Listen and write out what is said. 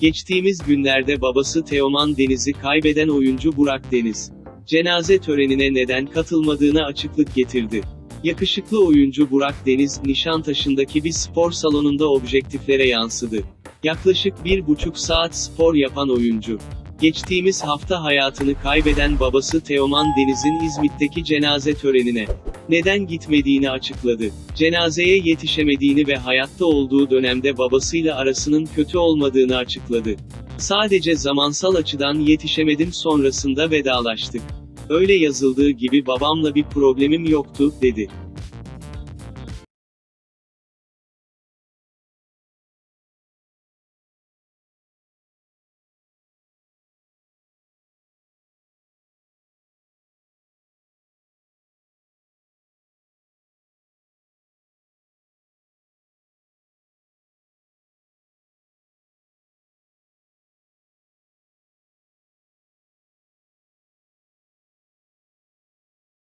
Geçtiğimiz günlerde babası Teoman Deniz'i kaybeden oyuncu Burak Deniz, cenaze törenine neden katılmadığına açıklık getirdi. Yakışıklı oyuncu Burak Deniz, Nişantaşı'ndaki bir spor salonunda objektiflere yansıdı. Yaklaşık bir buçuk saat spor yapan oyuncu, geçtiğimiz hafta hayatını kaybeden babası Teoman Deniz'in İzmit'teki cenaze törenine neden gitmediğini açıkladı. Cenazeye yetişemediğini ve hayatta olduğu dönemde babasıyla arasının kötü olmadığını açıkladı. Sadece zamansal açıdan yetişemedim sonrasında vedalaştık. Öyle yazıldığı gibi babamla bir problemim yoktu, dedi.